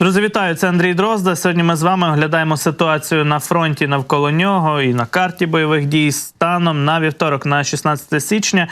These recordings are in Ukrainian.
Друзі, вітаю! Це Андрій Дрозда. Сьогодні ми з вами оглядаємо ситуацію на фронті навколо нього і на карті бойових дій станом на вівторок, на 16 січня.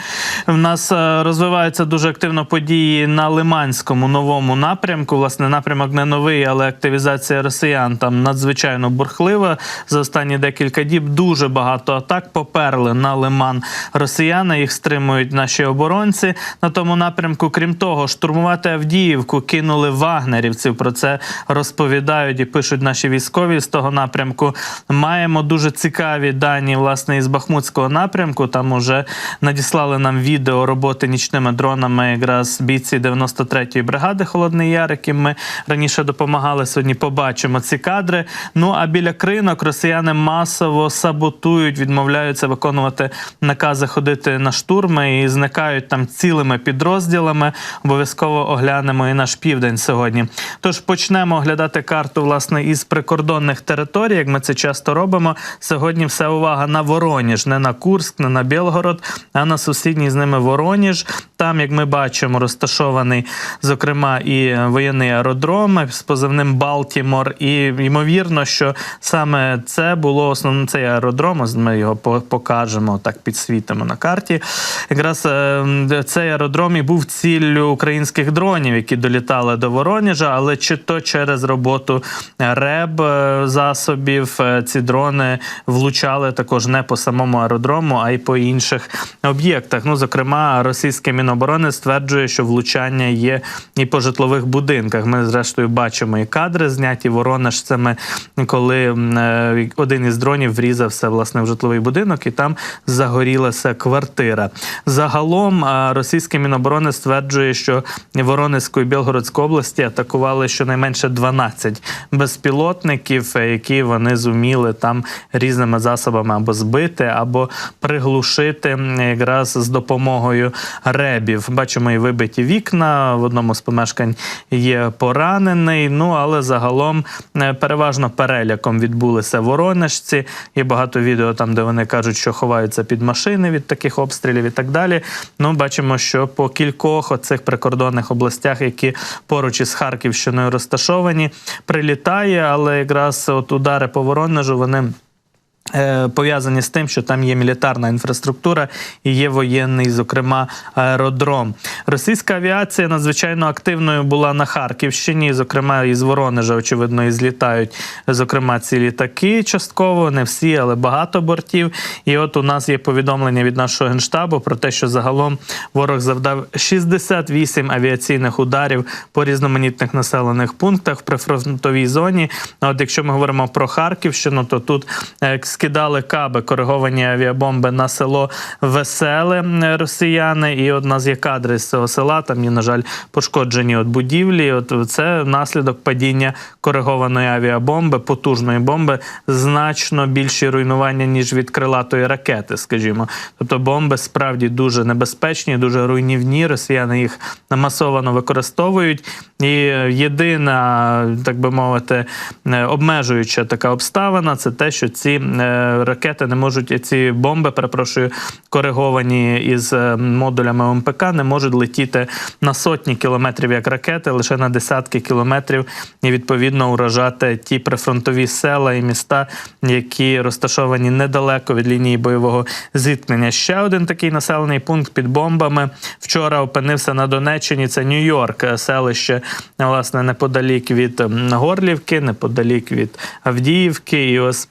В нас е, розвиваються дуже активно події на Лиманському новому напрямку. Власне, напрямок не новий, але активізація росіян там надзвичайно бурхлива. За останні декілька діб дуже багато атак поперли на лиман росіяни. Їх стримують наші оборонці на тому напрямку. Крім того, штурмувати Авдіївку кинули вагнерівців. Про це розповідають і пишуть наші військові з того напрямку. Маємо дуже цікаві дані власне із Бахмутського напрямку. Там уже надіслали нам відео роботи нічними дронами, якраз бійці 93-ї бригади Холодний Яр, яким ми раніше допомагали. Сьогодні побачимо ці кадри. Ну а біля кринок росіяни масово саботують, відмовляються виконувати накази ходити на штурми і зникають там цілими підрозділами. Обов'язково оглянемо і наш південь сьогодні. Тож почнемо оглядати карту власне із прикордонних територій, як ми це часто робимо. Сьогодні вся увага на Вороніж, не на Курськ, не на Білгород, а на сусідній з ними Вороніж. Там, як ми бачимо, розташований зокрема і воєнний аеродром з позивним Балтімор. І ймовірно, що саме це було основним цей аеродром. Ми його покажемо так, підсвітимо на карті. Якраз е, цей аеродром і був ціллю українських дронів, які долітали до Вороніжа, але чи то через роботу РЕБ е, засобів е, ці дрони влучали також не по самому аеродрому, а й по інших об'єктах. Ну, зокрема, російське міноборони стверджує, що влучання є і по житлових будинках. Ми, зрештою, бачимо і кадри зняті Воронеж. Це ми коли е, один із дронів врізався власне в житловий будинок, і там загорілася квартира. Загалом е, російське міноборони стверджує, що Воронезьку і Білгородську області атакували щонайменше 12 безпілотників, е, які вони зуміли там різними засобами або збити, або приглушити якраз з допомогою ребів. Бачимо і вибиті вікна. В одному з помешкань є поранений. Ну але загалом е, переважно переляком відбулися воронежці. Є багато відео там, де вони кажуть, що ховаються під машини від таких обстрілів і так далі. Ну, бачимо, що по кількох оцих прикордонних областях, які поруч із Харківщиною розташовані, прилітає, але якраз от удари по Воронежу вони. Е, Пов'язані з тим, що там є мілітарна інфраструктура і є воєнний, зокрема, аеродром. Російська авіація надзвичайно активною була на Харківщині, зокрема із Воронежа, очевидно, і злітають, зокрема, ці літаки частково, не всі, але багато бортів. І от у нас є повідомлення від нашого генштабу про те, що загалом ворог завдав 68 авіаційних ударів по різноманітних населених пунктах в прифронтовій зоні. А От якщо ми говоримо про Харківщину, то тут е, скидали каби кориговані авіабомби на село Веселе росіяни. І от у нас є кадри з цього села. Там є, на жаль, пошкоджені от будівлі. От це наслідок падіння коригованої авіабомби, потужної бомби, значно більші руйнування ніж від крилатої ракети, скажімо. Тобто бомби справді дуже небезпечні, дуже руйнівні. Росіяни їх масово використовують. І єдина, так би мовити, е, обмежуюча така обставина це те, що ці е, ракети не можуть, ці бомби, перепрошую, кориговані із е, модулями МПК, не можуть летіти на сотні кілометрів як ракети, лише на десятки кілометрів, і відповідно уражати ті прифронтові села і міста, які розташовані недалеко від лінії бойового зіткнення. Ще один такий населений пункт під бомбами вчора опинився на Донеччині. Це Нью-Йорк, е, селище власне неподалік від Горлівки, неподалік від Авдіївки. І ось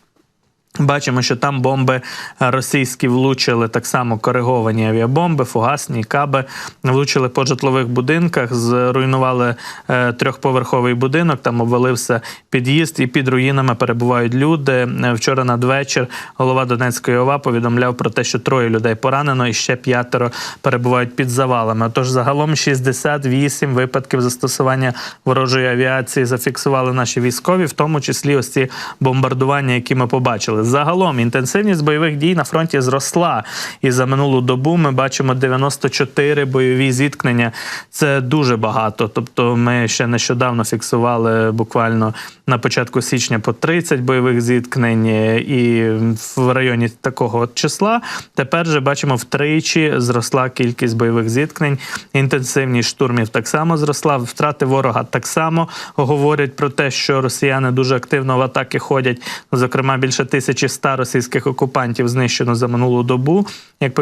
Бачимо, що там бомби російські влучили так само кориговані авіабомби, фугасні каби влучили по житлових будинках, зруйнували е, трьохповерховий будинок. Там обвалився під'їзд, і під руїнами перебувають люди. Е, Вчора надвечір голова Донецької ОВА повідомляв про те, що троє людей поранено і ще п'ятеро перебувають під завалами. Тож загалом 68 випадків застосування ворожої авіації зафіксували наші військові, в тому числі ось ці бомбардування, які ми побачили. Загалом інтенсивність бойових дій на фронті зросла. І за минулу добу ми бачимо 94 бойові зіткнення. Це дуже багато. Тобто, ми ще нещодавно фіксували буквально на початку січня по 30 бойових зіткнень е, і в районі такого числа. Тепер же бачимо втричі зросла кількість бойових зіткнень. Інтенсивність штурмів так само зросла. Втрати ворога так само говорять про те, що росіяни дуже активно в атаки ходять. Зокрема, більше 1100 російських окупантів знищено за минулу добу. Як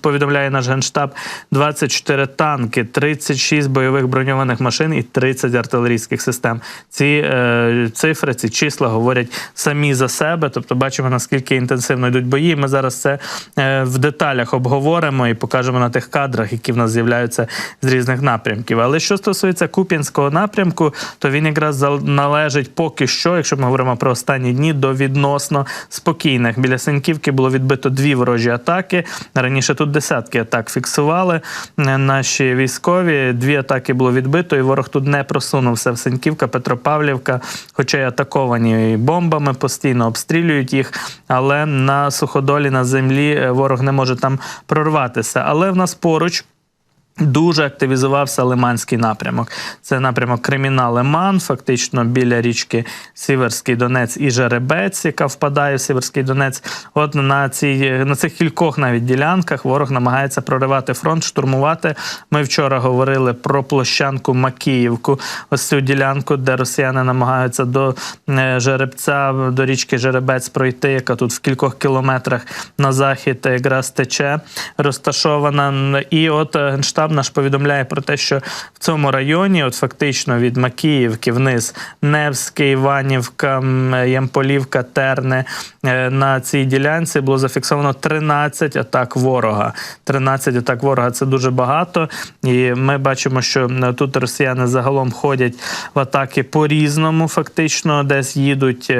повідомляє наш генштаб, 24 танки, 36 бойових броньованих машин і 30 артилерійських систем. Ці е, цифри, ці числа говорять самі за себе. Тобто, бачимо наскільки інтенсивно йдуть бої. Ми зараз це е, в деталях обговоримо і покажемо на тих кадрах, які в нас з'являються з різних напрямків. Але що стосується Куп'янського напрямку, то він якраз належить поки що, якщо ми говоримо про останні дні, до відносно спокійних. Біля Сеньківки було відбито дві ворожі атаки. Раніше тут десятки атак фіксували е, наші військові. Дві атаки було відбито, і ворог тут не просунувся. В Сеньківка, Петропавлівка, хоча й атаковані бомбами, постійно обстрілюють їх. Але на суходолі на землі е, ворог не може там прорватися. Але в нас поруч. Дуже активізувався Лиманський напрямок. Це напрямок Креміна Лиман, фактично біля річки Сіверський Донець і Жеребець, яка впадає в Сіверський Донець. От на цій на цих кількох навіть ділянках ворог намагається проривати фронт, штурмувати. Ми вчора говорили про площанку Макіївку. Ось цю ділянку, де росіяни намагаються до е, Жеребця, до річки Жеребець пройти, яка тут в кількох кілометрах на захід якраз тече розташована. І от е, генштаб наш повідомляє про те, що в цьому районі, от фактично від Макіївки вниз, Невське, Іванівка, Ямполівка, Терне, е, на цій ділянці було зафіксовано 13 атак ворога. 13 атак ворога це дуже багато. І ми бачимо, що тут росіяни загалом ходять в атаки по-різному, фактично, десь їдуть.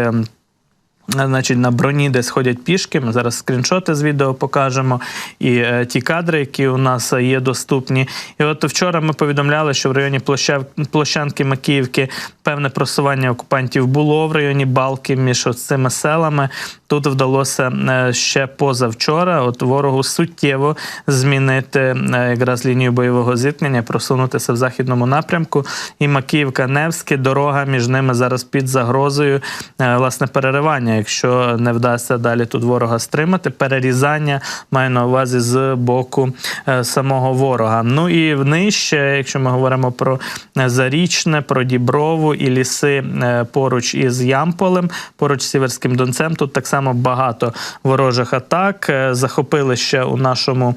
Значить, на броні десь ходять пішки. Ми зараз скріншоти з відео покажемо. І е, ті кадри, які у нас е, є доступні. І от вчора ми повідомляли, що в районі площа, площанки Макіївки певне просування окупантів було в районі Балки між цими селами. Тут вдалося е, ще позавчора от ворогу суттєво змінити е, якраз лінію бойового зіткнення, просунутися в західному напрямку. І Макіївка Невське, дорога між ними зараз під загрозою е, власне переривання, якщо не вдасться далі тут ворога стримати. Перерізання маю на увазі з боку е, самого ворога. Ну і нижче, якщо ми говоримо про е, Зарічне, про Діброву і ліси е, поруч із Ямполем, поруч з Сіверським Донцем, тут так само багато ворожих атак. Захопили ще у нашому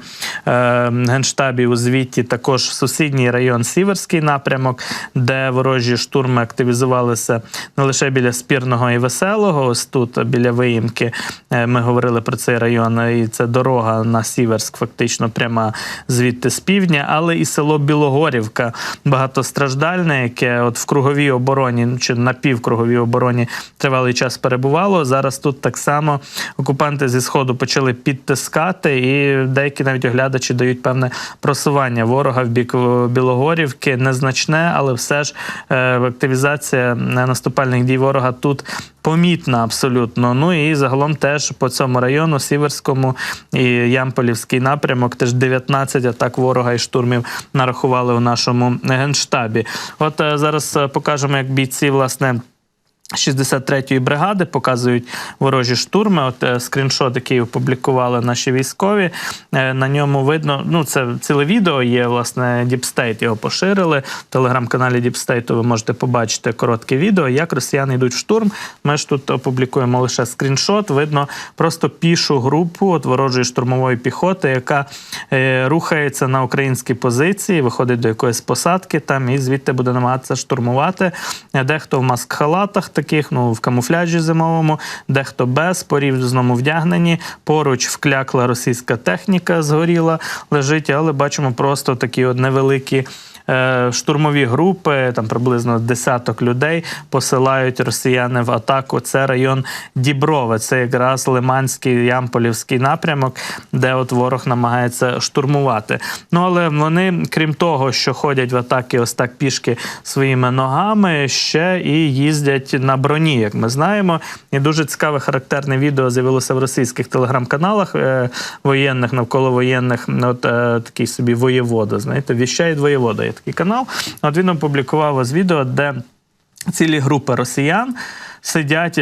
генштабі у звіті також сусідній район Сіверський напрямок, де ворожі штурми активізувалися не лише біля спірного і веселого. Ось тут біля виїмки е, ми говорили про цей район, і це дорога на Сіверськ, фактично пряма звідти з півдня, але і село Білогорівка багатостраждальне, яке от в круговій обороні чи напівкруговій обороні тривалий час перебувало. Зараз тут так само окупанти зі сходу почали підтискати, і деякі навіть оглядачі дають певне просування ворога в бік е, Білогорівки. Незначне, але все ж е, активізація е, наступальних дій ворога тут помітна абсолютно. Ну і загалом теж по цьому району, Сіверському і Ямполівський напрямок, теж 19 атак ворога і штурмів нарахували у нашому генштабі. От е, зараз е, покажемо, як бійці власне. 63-ї бригади показують ворожі штурми. От е, скріншот, який опублікували наші військові. Е, на ньому видно, ну це ціле відео є. Власне, State його поширили. В телеграм-каналі State ви можете побачити коротке відео, як росіяни йдуть в штурм. Ми ж тут опублікуємо лише скріншот. Видно просто пішу групу от ворожої штурмової піхоти, яка е, рухається на українські позиції, виходить до якоїсь посадки там і звідти буде намагатися штурмувати. Дехто в маск-халатах таких, ну в камуфляжі зимовому, дехто без, по різному вдягнені. Поруч вклякла російська техніка, згоріла, лежить, але бачимо просто такі от невеликі. Е, штурмові групи, там приблизно десяток людей посилають росіяни в атаку. Це район Діброве, це якраз Лиманський Ямполівський напрямок, де от ворог намагається штурмувати. Ну але вони, крім того, що ходять в атаки ось так пішки своїми ногами, ще і їздять на броні, як ми знаємо. І дуже цікаве характерне відео з'явилося в російських телеграм-каналах е, воєнних, навколовоєнних. От е, такий собі воєвода. Знаєте, віщає воєвода. Такий канал. От він опублікував ось відео, де цілі групи росіян. Сидять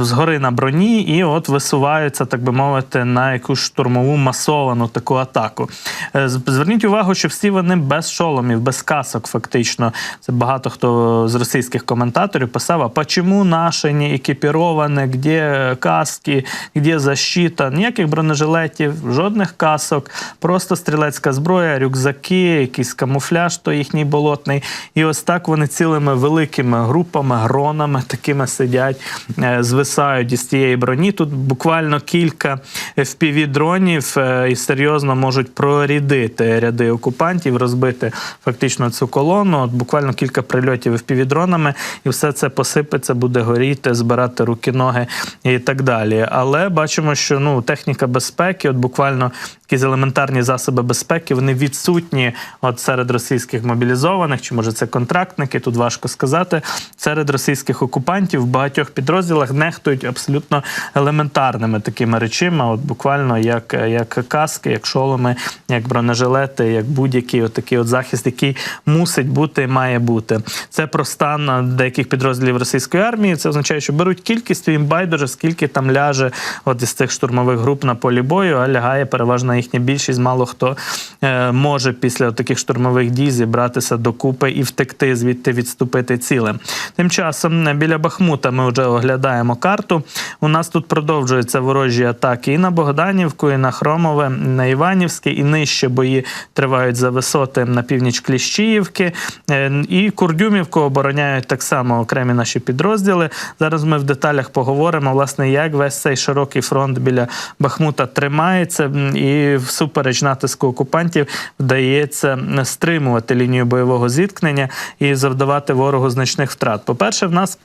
згори на броні і от висуваються, так би мовити, на якусь штурмову масовану таку атаку. Е, Зверніть увагу, що всі вони без шоломів, без касок, фактично. Це багато хто з російських коментаторів писав: а почему наші не екіпіровані, де каски, де защита? Ніяких бронежилетів, жодних касок, просто стрілецька зброя, рюкзаки, якийсь камуфляж, то їхній болотний. І ось так вони цілими великими групами, гронами такими сидять, е, звисають із тієї броні. Тут буквально кілька FPV-дронів е, і серйозно можуть прорідити ряди окупантів, розбити фактично цю колону. От буквально кілька прильотів FPV-дронами, і все це посипеться, буде горіти, збирати руки, ноги і так далі. Але бачимо, що ну техніка безпеки, от буквально якісь елементарні засоби безпеки, вони відсутні от серед російських мобілізованих, чи може це контрактники, тут важко сказати. Серед російських окупантів багатьох підрозділах нехтують абсолютно елементарними такими речима, от буквально як, як каски, як шоломи, як бронежилети, як будь-який от от захист, який мусить бути, має бути. Це про стан деяких підрозділів російської армії. Це означає, що беруть кількість, і їм байдуже, скільки там ляже от із цих штурмових груп на полі бою, а лягає переважна їхня більшість. Мало хто е, може після таких штурмових дій зібратися докупи і втекти звідти відступити цілим. Тим часом е, біля Бахмута ми вже оглядаємо карту. У нас тут продовжуються ворожі атаки і на Богданівку, і на Хромове, і на Іванівське, і нижче бої тривають за висоти на північ Кліщіївки. Е, І Курдюмівку обороняють так само окремі наші підрозділи. Зараз ми в деталях поговоримо, власне, як весь цей широкий фронт біля Бахмута тримається, і всупереч натиску окупантів вдається стримувати лінію бойового зіткнення і завдавати ворогу значних втрат. По-перше, в нас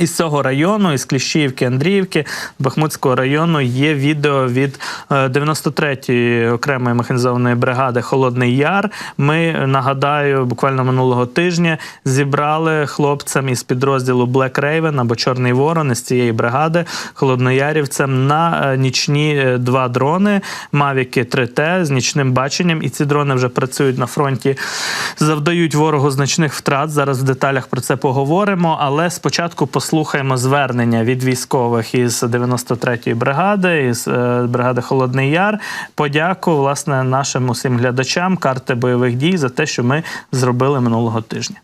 із цього району, із Кліщіївки, Андріївки, Бахмутського району є відео від е, 93-ї окремої механізованої бригади Холодний Яр. Ми нагадаю, буквально минулого тижня зібрали хлопцям із підрозділу Black Raven або Чорний Ворон із цієї бригади холодноярівцям на е, нічні е, два дрони Мавіки 3T з нічним баченням. І ці дрони вже працюють на фронті, завдають ворогу значних втрат. Зараз в деталях про це поговоримо. Але спочатку послухаємо звернення від військових із 93-ї бригади, із е, бригади Холодний Яр. Подяку власне нашим усім глядачам карти бойових дій за те, що ми зробили минулого тижня.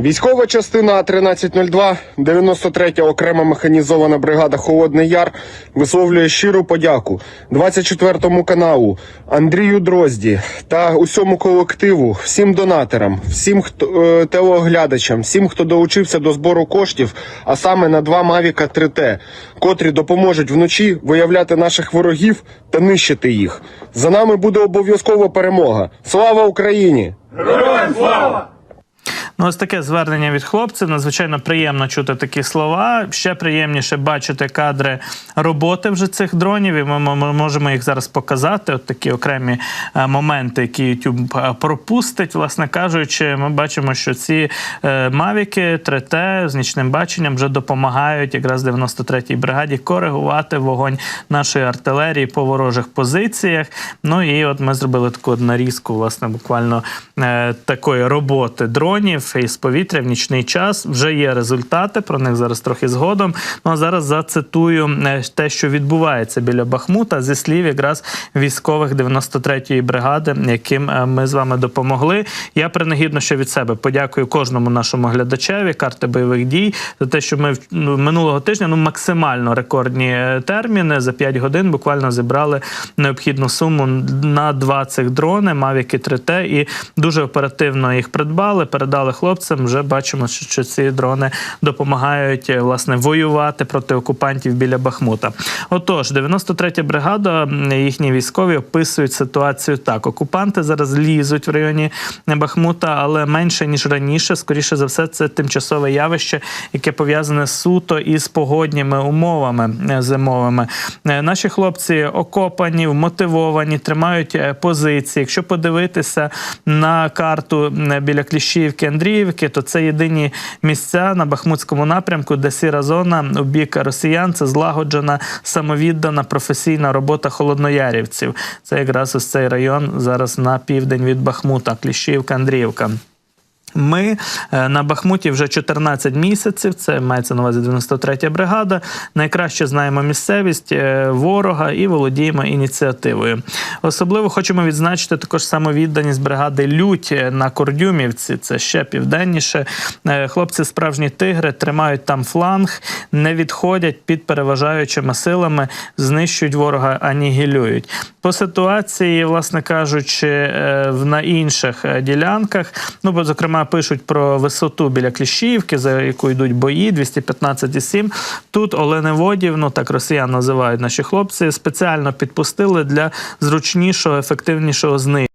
Військова частина 1302, 93 окрема механізована бригада Холодний Яр висловлює щиру подяку 24 каналу Андрію Дрозді та усьому колективу, всім донаторам, всім хто е, телеоглядачам, всім, хто долучився до збору коштів, а саме на два Мавіка 3Т, котрі допоможуть вночі виявляти наших ворогів та нищити їх. За нами буде обов'язкова перемога. Слава Україні! Ну, ось таке звернення від хлопців. Надзвичайно приємно чути такі слова. Ще приємніше бачити кадри роботи вже цих дронів. І ми можемо їх зараз показати. От такі окремі е, моменти, які YouTube е, пропустить. Власне кажучи, ми бачимо, що ці е, мавіки 3T з нічним баченням вже допомагають якраз 93-й бригаді коригувати вогонь нашої артилерії по ворожих позиціях. Ну і от ми зробили таку нарізку, власне, буквально такої роботи дронів із повітря в нічний час. Вже є результати. Про них зараз трохи згодом. Ну а зараз зацитую е, те, що відбувається біля Бахмута, зі слів якраз військових 93-ї бригади, яким е, ми з вами допомогли. Я принагідно ще від себе подякую кожному нашому глядачеві карти бойових дій за те, що ми в- ну, минулого тижня ну максимально рекордні е, терміни за 5 годин буквально зібрали необхідну суму на два цих дрони Mavic 3T і дуже оперативно їх придбали, передали хлопцям, вже бачимо, що, ці дрони допомагають е, власне воювати проти окупантів біля Бахмута. Отож, 93-я бригада, їхні військові описують ситуацію так: окупанти зараз лізуть в районі Бахмута, але менше ніж раніше. Скоріше за все, це тимчасове явище, яке пов'язане суто із погодніми умовами е, зимовими. Е, Наші хлопці окопані, вмотивовані, тримають позиції. Якщо подивитися на карту біля Кліщівки Андріївки, то це єдині місця на Бахмутському напрямку, де сіра зона у бік росіян це злагоджена, самовіддана професійна робота холодноярівців. Це якраз ось цей район зараз на південь від Бахмута, Кліщівка, Андріївка. Ми е, на Бахмуті вже 14 місяців. Це мається на увазі 93-я бригада. Найкраще знаємо місцевість е, ворога і володіємо ініціативою. Особливо хочемо відзначити також самовідданість бригади Лють на Кордюмівці. Це ще південніше. Е, Хлопці справжні тигри тримають там фланг, не відходять під переважаючими силами, знищують ворога, анігілюють. По ситуації, власне кажучи, на інших ділянках, ну бо зокрема пишуть про висоту біля Кліщівки, за яку йдуть бої, 215,7. Тут Оленеводів, ну так росіян називають наші хлопці, спеціально підпустили для зручнішого, ефективнішого знищення.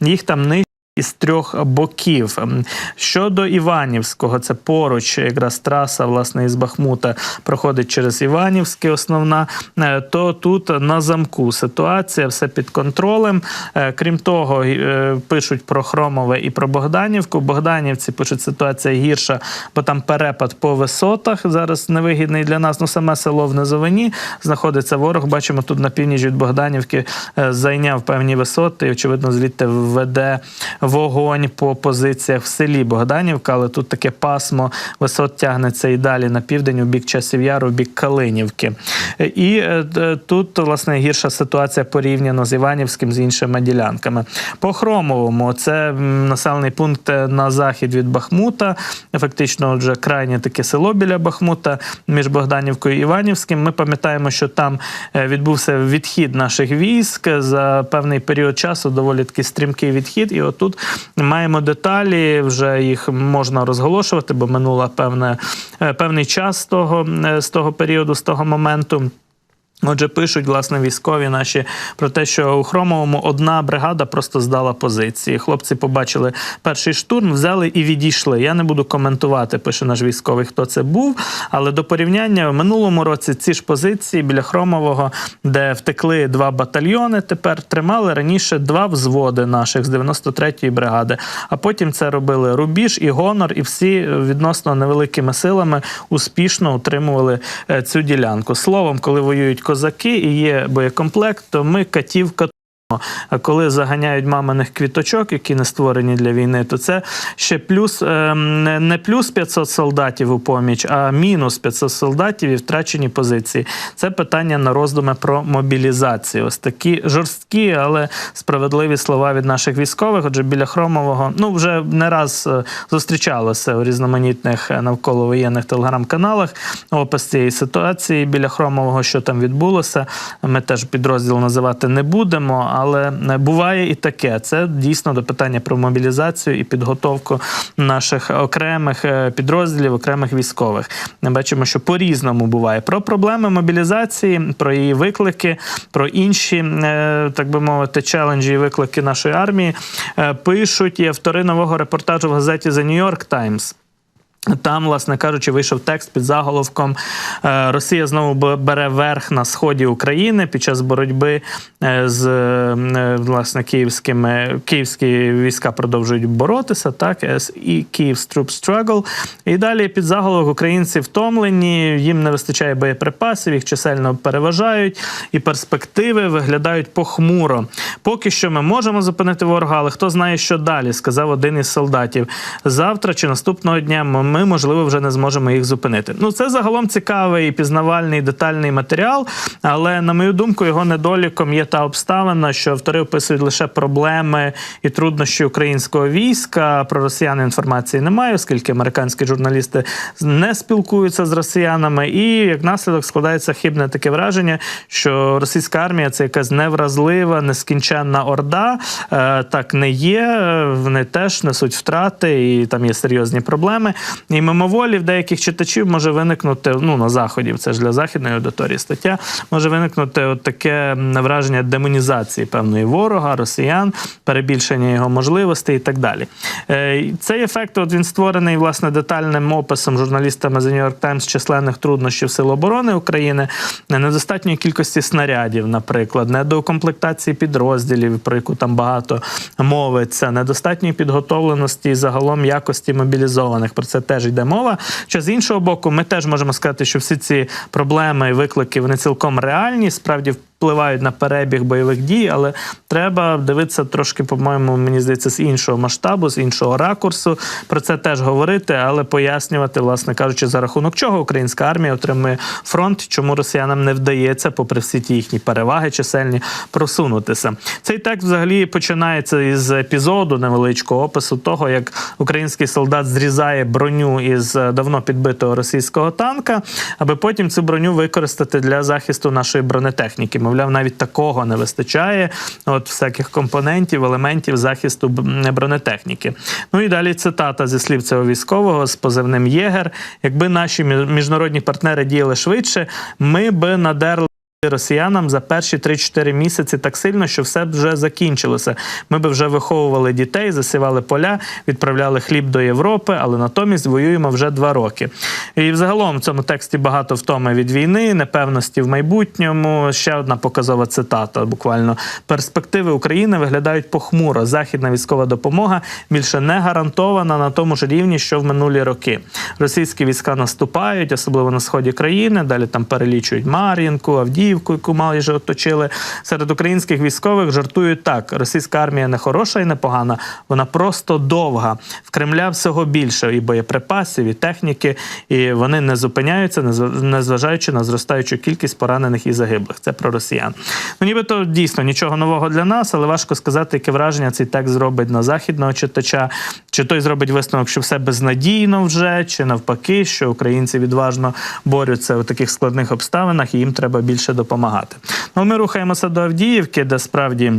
Їх там нищать із трьох боків. Ем, Щодо Іванівського, це поруч, якраз траса власне із Бахмута проходить через Іванівське, основна. е, То тут на замку ситуація, все під контролем. Е, Крім того, е, пишуть про Хромове і про Богданівку. Богданівці пишуть, ситуація гірша, бо там перепад по висотах зараз невигідний для нас. Ну саме село в низовині знаходиться ворог. Бачимо тут на північ від Богданівки зайняв певні висоти. і, Очевидно, звідти веде вогонь по позиціях в селі Богданівка, але тут таке пасмо висот тягнеться і далі на південь, у бік Часів Яру, у бік Калинівки. І е, тут, власне, гірша ситуація порівняно з Іванівським, з іншими ділянками. По Хромовому це населений пункт е, на захід від Бахмута, фактично вже крайнє таке село біля Бахмута між Богданівкою і Іванівським. Ми пам'ятаємо, що там е, відбувся відхід наших військ за певний період часу, доволі такий стрімкий відхід. І отут маємо деталі, вже їх можна розголошувати, бо минула певне, е, певний час з того, е, з того періоду, з того моменту. Отже, пишуть власне військові наші про те, що у Хромовому одна бригада просто здала позиції. Хлопці побачили перший штурм, взяли і відійшли. Я не буду коментувати, пише наш військовий, хто це був. Але до порівняння в минулому році ці ж позиції біля Хромового, де втекли два батальйони, тепер тримали раніше два взводи наших з 93-ї бригади. А потім це робили Рубіж і Гонор, і всі відносно невеликими силами успішно утримували е, цю ділянку. Словом, коли воюють козаки і є боєкомплект, то ми катів катуємо. А коли заганяють маминих квіточок, які не створені для війни, то це ще плюс ем, не- плюс 500 солдатів у поміч, а мінус 500 солдатів і втрачені позиції. Це питання на роздуми про мобілізацію. Ось такі жорсткі, але справедливі слова від наших військових. Отже, біля Хромового, ну вже не раз е, зустрічалося у різноманітних е, навколо воєнних телеграм-каналах опис цієї ситуації біля Хромового, що там відбулося. Ми теж підрозділ називати не будемо, але е, буває і таке. Це дійсно до питання про мобілізацію і підготовку наших окремих е, підрозділів, окремих військових. Ми бачимо, що по-різному буває. Про проблеми мобілізації, про її виклики, про інші, е, так би мовити, челенджі і виклики нашої армії пишуть і автори нового репортажу в газеті The New York Times. Там, власне кажучи, вийшов текст під заголовком е, Росія знову бере верх на сході України під час боротьби е, з е, власне київськими київські війська продовжують боротися. Так і Troops Struggle. І далі під заголовок українці втомлені, їм не вистачає боєприпасів, їх чисельно переважають, і перспективи виглядають похмуро. Поки що ми можемо зупинити ворога, але хто знає, що далі, сказав один із солдатів. Завтра чи наступного дня ми ми можливо вже не зможемо їх зупинити. Ну це загалом цікавий, пізнавальний, детальний матеріал. Але на мою думку, його недоліком є та обставина, що автори описують лише проблеми і труднощі українського війська. Про росіян інформації немає, оскільки американські журналісти не спілкуються з росіянами, і як наслідок складається хибне таке враження, що російська армія це якась невразлива, нескінченна орда. Е, Так не є. Вони теж несуть втрати, і там є серйозні проблеми. І мимоволі в деяких читачів може виникнути ну на заході. Це ж для західної аудиторії стаття може виникнути от таке враження демонізації певної ворога, росіян, перебільшення його можливостей і так далі. Е, Цей ефект от він створений власне детальним описом журналістами з New York Times численних труднощів Сил оборони України, недостатньої кількості снарядів, наприклад, недоукомплектації підрозділів, про яку там багато мовиться, недостатньої підготовленості і загалом якості мобілізованих. Про це теж йде мова. Що з іншого боку, ми теж можемо сказати, що всі ці проблеми і виклики вони цілком реальні, справді впливають на перебіг бойових дій, але треба дивитися трошки, по-моєму, мені здається, з іншого масштабу, з іншого ракурсу. Про це теж говорити, але пояснювати, власне кажучи, за рахунок чого українська армія отримує фронт, чому росіянам не вдається, попри всі ті їхні переваги чисельні, просунутися. Цей текст взагалі починається із епізоду невеличкого опису того, як український солдат зрізає броню із давно підбитого російського танка, аби потім цю броню використати для захисту нашої бронетехніки. Мовляв, навіть такого не вистачає. От всяких компонентів, елементів захисту бронетехніки. Ну і далі цитата зі слів цього військового з позивним Єгер. Якби наші міжнародні партнери діяли швидше, ми би надерли. Росіянам за перші 3-4 місяці так сильно, що все вже закінчилося. Ми б вже виховували дітей, засівали поля, відправляли хліб до Європи, але натомість воюємо вже два роки. І взагалом в цьому тексті багато втоми від війни, непевності в майбутньому. Ще одна показова цитата. Буквально перспективи України виглядають похмуро. Західна військова допомога більше не гарантована на тому ж рівні, що в минулі роки. Російські війська наступають, особливо на сході країни. Далі там перелічують Мар'їнку, Авдіївку, яку майже оточили. Серед українських військових жартують так: російська армія не хороша і не погана, вона просто довга. В Кремля всього більше і боєприпасів, і техніки, і вони не зупиняються, незважаючи на зростаючу кількість поранених і загиблих. Це про росіян. Ну, нібито дійсно нічого нового для нас, але важко сказати, яке враження цей текст зробить на західного читача. Чи той зробить висновок, що все безнадійно вже, чи навпаки, що українці відважно борються у таких складних обставинах, і їм треба більше допомагати. Ну, ми рухаємося до Авдіївки, де справді.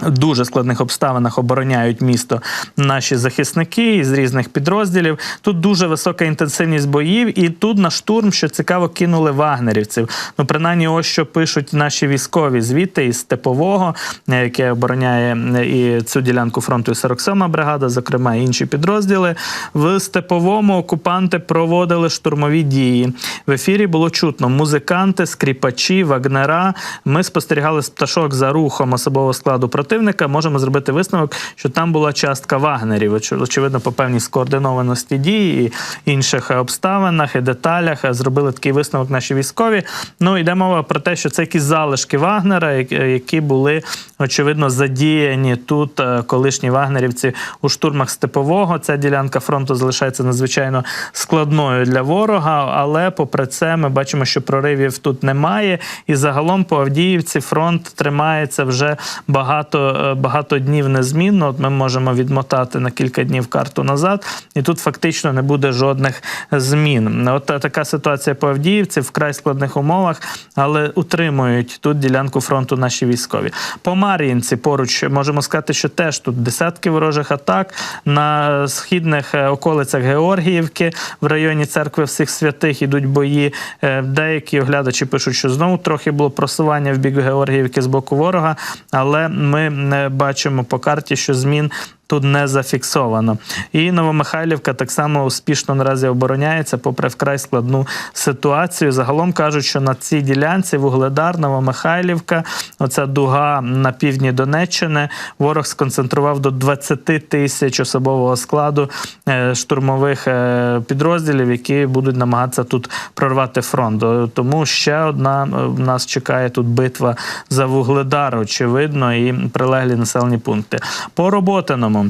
Дуже складних обставинах обороняють місто наші захисники із різних підрозділів. Тут дуже висока інтенсивність боїв, і тут на штурм, що цікаво, кинули вагнерівців. Ну, принаймні, ось що пишуть наші військові звідти із Степового, е, яке обороняє е, і цю ділянку фронту 47-ма бригада, зокрема інші підрозділи. В Степовому окупанти проводили штурмові дії. В ефірі було чутно музиканти, скріпачі, вагнера. Ми спостерігали з пташок за рухом особового складу противника. Можемо зробити висновок, що там була частка вагнерів. Очевидно, по певній скоординованості дій і інших обставинах і деталях е, зробили такий висновок наші військові. Ну йде мова про те, що це якісь залишки Вагнера, які- які були очевидно задіяні тут е, колишні вагнерівці у штурмах степового. Ця ділянка фронту залишається надзвичайно складною для ворога, але попри це ми бачимо, що проривів тут немає. І загалом по Авдіївці фронт тримається вже багато, е, багато днів незмінно. От ми можемо відмотати на кілька днів карту назад, і тут фактично не буде жодних змін. От така ситуація по Авдіївці в край складних умовах, але утримують тут ділянку фронту наші військові. По Мар'їнці поруч можемо сказати, що теж тут десятки ворожих атак на східних е, околицях Георгіївки в районі церкви всіх святих ідуть бої. Е, Деякі оглядачі пишуть, що знову трохи було просування в бік Георгіївки з боку ворога, але ми не бачимо по карті, що змін. Тут не зафіксовано. І Новомихайлівка так само успішно наразі обороняється, попри вкрай складну ситуацію. Загалом кажуть, що на цій ділянці Вугледар, Новомихайлівка, оця дуга на півдні Донеччини, ворог сконцентрував до 20 тисяч особового складу е, штурмових е, підрозділів, які будуть намагатися тут прорвати фронт. Е, Тому ще одна нас чекає тут битва за Вугледар, очевидно, і прилеглі населені пункти. По Роботиному.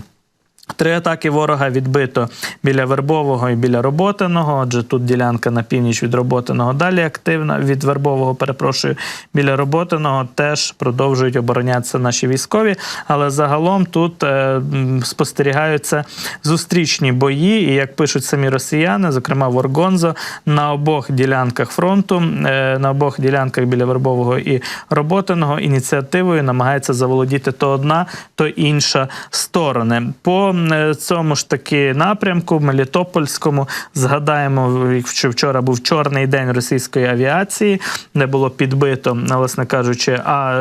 Три атаки ворога відбито біля Вербового і біля Роботиного. Отже, тут ділянка на північ від Роботиного далі активна. Від Вербового, перепрошую, біля Роботиного теж продовжують оборонятися наші військові. Але загалом тут е, спостерігаються зустрічні бої. І як пишуть самі росіяни, зокрема Воргонзо, на обох ділянках фронту, е, на обох ділянках біля Вербового і Роботиного ініціативою намагається заволодіти то одна, то інша сторони. По цьому ж таки напрямку, Мелітопольському, згадаємо, що вчора був чорний день російської авіації, де було підбито, власне кажучи, а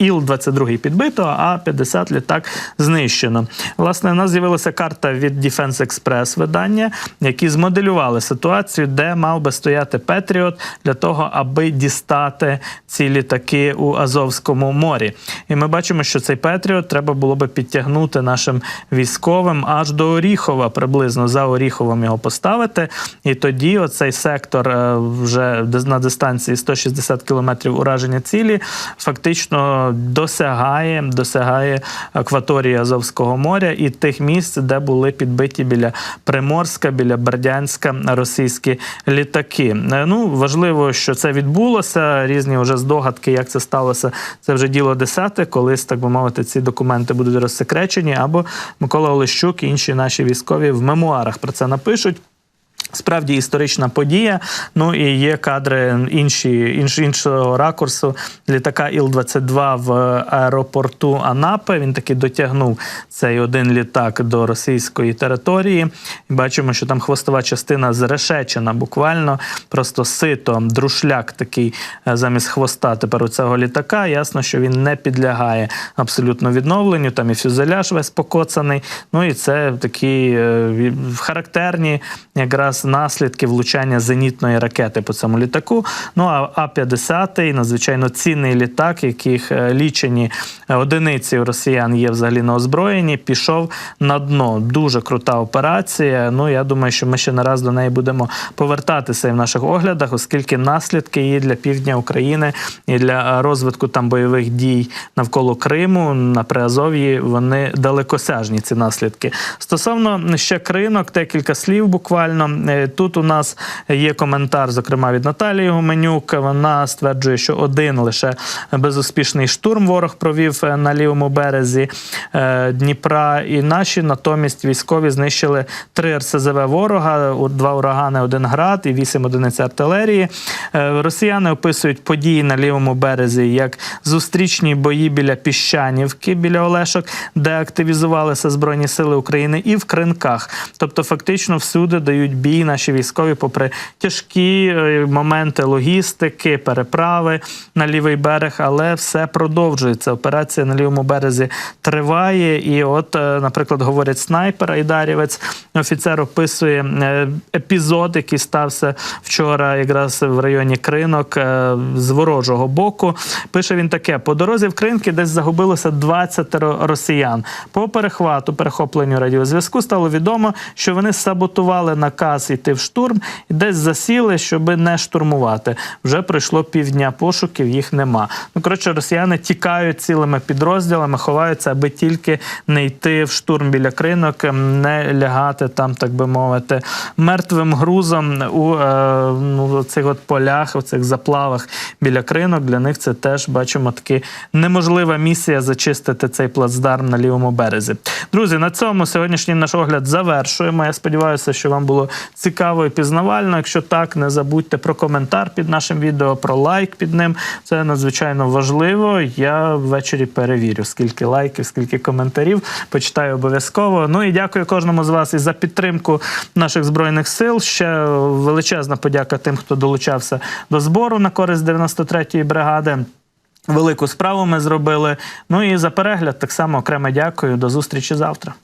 е, Іл-22 підбито, а 50 літак знищено. Власне, у нас з'явилася карта від Defense Express видання, які змоделювали ситуацію, де мав би стояти Петріот для того, аби дістати ці літаки у Азовському морі. І ми бачимо, що цей Петріот треба було би підтягнути нашим військовим аж до Оріхова, приблизно за Оріховом його поставити. І тоді оцей сектор е, вже на дистанції 160 кілометрів ураження цілі фактично досягає, досягає акваторії Азовського моря і тих місць, де були підбиті біля Приморська, біля Бердянська російські літаки. Е, Ну важливо, що це відбулося. Різні вже здогадки, як це сталося. Це вже діло десяте. Колись так би мовити, ці документи будуть розсекречені, або Микола Олещук і інші наші військові в мемуарах про це напишуть. Справді історична подія. Ну і є кадри інші, інш, іншого ракурсу літака Іл-22 в аеропорту Анапи. Він таки дотягнув цей один літак до російської території. Бачимо, що там хвостова частина зрешечена буквально, просто сито, друшляк такий е, замість хвоста тепер у цього літака. Ясно, що він не підлягає абсолютно відновленню. Там і фюзеляж весь покоцаний. Ну і це такі е, характерні якраз наслідки влучання зенітної ракети по цьому літаку. Ну а А-50 надзвичайно цінний літак, яких е, лічені е, одиниці росіян є взагалі на озброєнні, пішов на дно. Дуже крута операція. Ну я думаю, що ми ще не раз до неї будемо повертатися і в наших оглядах, оскільки наслідки її для півдня України і для е, розвитку там бойових дій навколо Криму на Приазов'ї вони далекосяжні. Ці наслідки. Стосовно ще кринок, декілька слів буквально. Е, Тут у нас є коментар, зокрема від Наталії Гуменюк. Вона стверджує, що один лише безуспішний штурм ворог провів е, на лівому березі е, Дніпра. І наші натомість військові знищили три РСЗВ ворога, два урагани, один град і вісім одиниць артилерії. Росіяни описують події на лівому березі як зустрічні бої біля Піщанівки, біля Олешок, де активізувалися Збройні Сили України, і в Кринках. Тобто, фактично всюди дають бій наші військові, попри тяжкі е, моменти логістики, переправи на лівий берег, але все продовжується. Операція на лівому березі триває. І, от, е, наприклад, говорять снайпер Айдарівець, офіцер описує е, епізод, який стався вчора, якраз в районі Кринок з ворожого боку. Пише він таке: по дорозі в Кринки десь загубилося 20 росіян. По перехвату, перехопленню радіозв'язку стало відомо, що вони саботували наказ йти в штурм і десь засіли, щоб не штурмувати. Вже пройшло півдня пошуків, їх нема. Ну коротше, росіяни тікають цілими підрозділами, ховаються, аби тільки не йти в штурм біля кринок, ем, не лягати там, так би мовити, мертвим грузом у е, ну, цих от полях, у цих заплавах біля кринок. Для них це теж бачимо таки неможлива місія зачистити цей плацдарм на лівому березі. Друзі, на цьому сьогоднішній наш огляд завершуємо. Я сподіваюся, що вам було цікаво і пізнавально. Якщо так, не забудьте про коментар під нашим відео, про лайк під ним. Це надзвичайно важливо. Я ввечері перевірю, скільки лайків, скільки коментарів. Почитаю обов'язково. Ну і дякую кожному з вас і за підтримку наших збройних сил. Ще величезна подяка тим, хто долучався до збору на користь 93-ї бригади. Велику справу ми зробили. Ну і за перегляд так само окремо дякую. До зустрічі завтра.